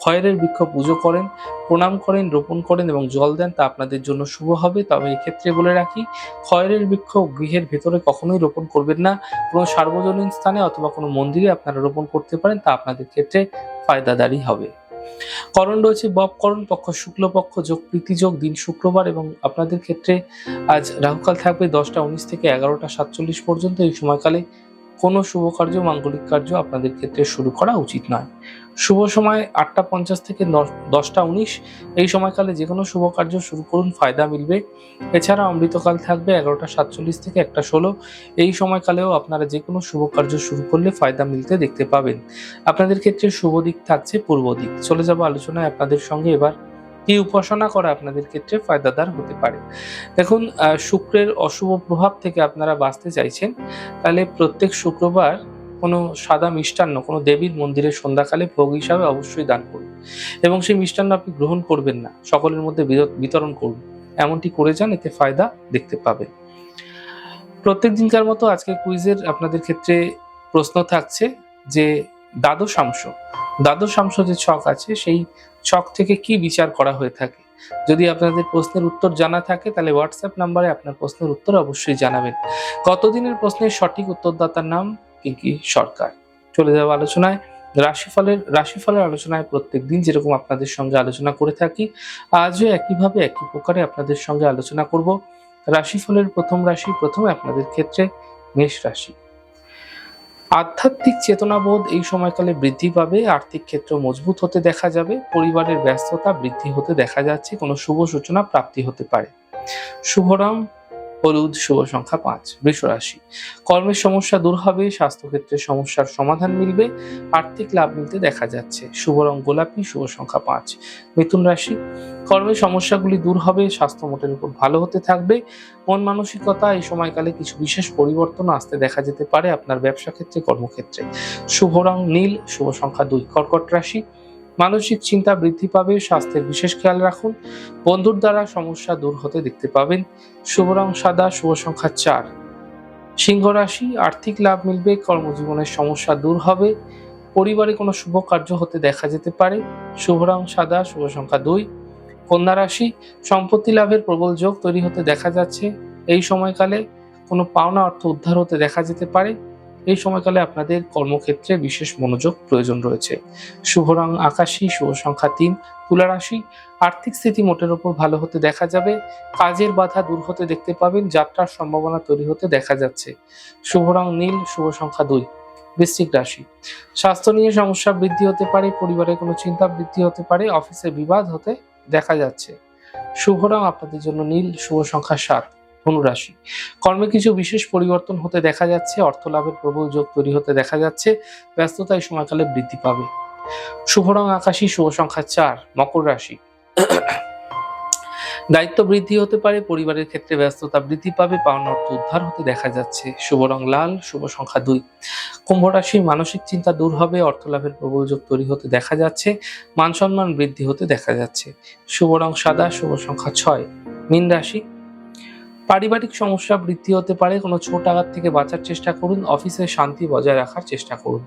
খয়েরের বৃক্ষ পুজো করেন, প্রণাম করেন, রোপণ করেন এবং জল দেন তা আপনাদের জন্য শুভ হবে। তবে এক্ষেত্রে বলে রাখি, খয়েরের বৃক্ষ গৃহের ভেতরে কখনোই রোপণ করবেন না। কোনো সার্বজনীন স্থানে অথবা কোনো মন্দিরে আপনারা রোপণ করতে পারেন, তা আপনাদের ক্ষেত্রে ফায়দাদারই হবে। করণ রয়েছে বপকরণ পক্ষ শুক্লপক্ষ যোগ প্রীতি যোগ, দিন শুক্রবার এবং আপনাদের ক্ষেত্রে আজ রাহুকাল থাকবে দশটা উনিশ থেকে এগারোটা সাতচল্লিশ পর্যন্ত এই সময়কালে কোনো শুভ কার্য, মাঙ্গলিক কার্য আপনাদের ক্ষেত্রে শুরু করা উচিত নয়। শুভ সময় আটটা পঞ্চাশ থেকে দশ- দশটা উনিশ। এই সময়কালে যে কোনো শুভ কার্য শুরু করুন, ফায়দা মিলবে। এছাড়া অমৃতকাল থাকবে এগারোটা সাতচল্লিশ থেকে একটা ষোলো। এই সময়কালেও আপনারা যে কোনো শুভ কার্য শুরু করলে ফায়দা মিলতে দেখতে পাবেন। আপনাদের ক্ষেত্রে শুভ দিক থাকছে পূর্ব দিক। চলে যাব আলোচনায় আপনাদের সঙ্গে এবার। কি উপাসনা করা আপনাদের ক্ষেত্রে ফায়দাদার হতে পারে? দেখুন শুক্রের অশুভ প্রভাব থেকে আপনারা বাঁচতে চাইছেন, তাহলে প্রত্যেক শুক্রবার কোনো সাদা মিষ্টান্ন, কোনো দেবীর মন্দিরে সন্ধ্যাকালে ভোগ হিসাবে অবশ্যই দান করুন। এবং সেই মিষ্টান্ন আপনি গ্রহণ করবেন না, সকলের মধ্যে বিত- বিতরণ করুন। এমনটি করে যান, এতে ফায়দা দেখতে পাবেন। প্রত্যেক দিনকার মতো আজকে কুইজের আপনাদের ক্ষেত্রে প্রশ্ন থাকছে যে দ্বাদশাংশ দ্বাদশাংশ যে ছক আছে, সেই ছক থেকে কি বিচার করা হয়ে থাকে? যদি আপনাদের প্রশ্নের উত্তর জানা থাকে, তাহলে হোয়াটসঅ্যাপ নাম্বারে আপনার প্রশ্নের উত্তর অবশ্যই জানাবেন। কতদিনের প্রশ্নের সঠিক উত্তরদাতার নাম? পিঙ্কি সরকার। চলে যাওয়া আলোচনায়। রাশিফলের রাশিফলের আলোচনায় প্রত্যেক দিন যেরকম আপনাদের সঙ্গে আলোচনা করে থাকি, আজও একইভাবে একই প্রকারে আপনাদের সঙ্গে আলোচনা করব। রাশিফলের প্রথম রাশি, প্রথমে আপনাদের ক্ষেত্রে মেষ রাশি। আধ্যাত্মিক চেতনাবোধ এই সময়কালে বৃদ্ধি পাবে, আর্থিক ক্ষেত্র মজবুত হতে দেখা যাবে, পরিবারের ব্যস্ততা বৃদ্ধি হতে দেখা যাচ্ছে, কোনো শুভ সূচনা প্রাপ্তি হতে পারে। শুভরাম হলুদ, শুভ সংখ্যা পাঁচ, বৃষ রাশি। কর্মের সমস্যা দূর হবে, স্বাস্থ্যক্ষেত্রে সমস্যার সমাধান মিলবে, আর্থিক লাভ মিলতে দেখা যাচ্ছে। শুভ রং গোলাপি, শুভ সংখ্যা পাঁচ, মিথুন রাশি। কর্মের সমস্যাগুলি দূর হবে, স্বাস্থ্য মোটের উপর ভালো হতে থাকবে। মন মানসিকতা, এই সময়কালে কিছু বিশেষ পরিবর্তন আসতে দেখা যেতে পারে আপনার ব্যবসা ক্ষেত্রে কর্মক্ষেত্রে। শুভ রং নীল, শুভ সংখ্যা দুই, কর্কট রাশি। মানসিক চিন্তা বৃদ্ধি পাবে, স্বাস্থ্যের বিশেষ খেয়াল রাখুন, বন্ধুর দ্বারা সমস্যা দূর হতে দেখতে পাবেন। শুভ রং সাদা, শুভ সংখ্যা চার। সিংহ রাশি, আর্থিক লাভ মিলবে, কর্মজীবনের সমস্যা দূর হবে, পরিবারে কোনো শুভ কার্য হতে দেখা যেতে পারে, শুভ রং সাদা, শুভ সংখ্যা দুই। কন্যা রাশি, সম্পত্তি লাভের প্রবল যোগ তৈরি হতে দেখা যাচ্ছে, এই সময়কালে কোনো পাওনা অর্থ উদ্ধার হতে দেখা যেতে পারে এই সময়কালে আপনাদের কর্মক্ষেত্রে বিশেষ মনোযোগ প্রয়োজন রয়েছে। শুভ রং আকাশী, শুভ সংখ্যা তিন, তুলা রাশি, আর্থিক স্থিতি মোটের ওপর ভালো হতে দেখা যাবে। কাজের বাধা দূর হতে দেখতে পাবেন, যাত্রার সম্ভাবনা তৈরি হতে দেখা যাচ্ছে। শুভ রং নীল, শুভ সংখ্যা দুই, বৃশ্চিক রাশি। স্বাস্থ্য নিয়ে সমস্যা বৃদ্ধি হতে পারে, পরিবারে কোনো চিন্তা বৃদ্ধি হতে পারে, অফিসে বিবাদ হতে দেখা যাচ্ছে। শুভ রং আপনাদের জন্য নীল, শুভ সংখ্যা সাত ধনুরাশি। কর্মে কিছু বিশেষ পরিবর্তন হতে দেখা যাচ্ছে অর্থ লাভের প্রবল যোগ তৈরি হতে দেখা যাচ্ছে, ব্যস্ততায় সময়কালে বৃদ্ধি পাবে। শুভ রং আকাশী, শুভ সংখ্যা চার, মকর রাশি। দায়িত্ব বৃদ্ধি হতে পারে, পরিবারের ক্ষেত্রে ব্যস্ততা বৃদ্ধি পাবে, পাওনা অর্থ উদ্ধার হতে দেখা যাচ্ছে। শুভ রং লাল, শুভ সংখ্যা দুই। কুম্ভ রাশি, মানসিক চিন্তা দূর হবে অর্থ লাভের প্রবল যোগ তৈরি হতে দেখা যাচ্ছে, মান সম্মান বৃদ্ধি হতে দেখা যাচ্ছে। শুভ রং সাদা, শুভ সংখ্যা ছয়। মীন রাশি পারিবারিক সমস্যা বৃদ্ধি হতে পারে, কোনো ছোট আঘাত থেকে বাঁচার চেষ্টা করুন, অফিসে শান্তি বজায় রাখার চেষ্টা করুন।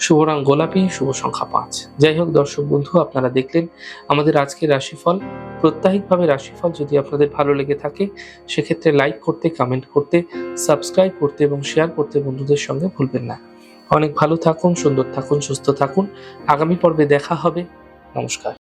শুভ রং গোলাপি, শুভ সংখ্যা পাঁচ। যাই হোক দর্শক বন্ধু, আপনারা দেখলেন আমাদের আজকের রাশিফল। প্রত্যাহিকভাবে রাশিফল যদি আপনাদের ভালো লেগে থাকে, সেক্ষেত্রে লাইক করতে কমেন্ট করতে সাবস্ক্রাইব করতে এবং শেয়ার করতে বন্ধুদের সঙ্গে ভুলবেন না। অনেক ভালো থাকুন, সুন্দর থাকুন, সুস্থ থাকুন। আগামী পর্বে দেখা হবে। নমস্কার।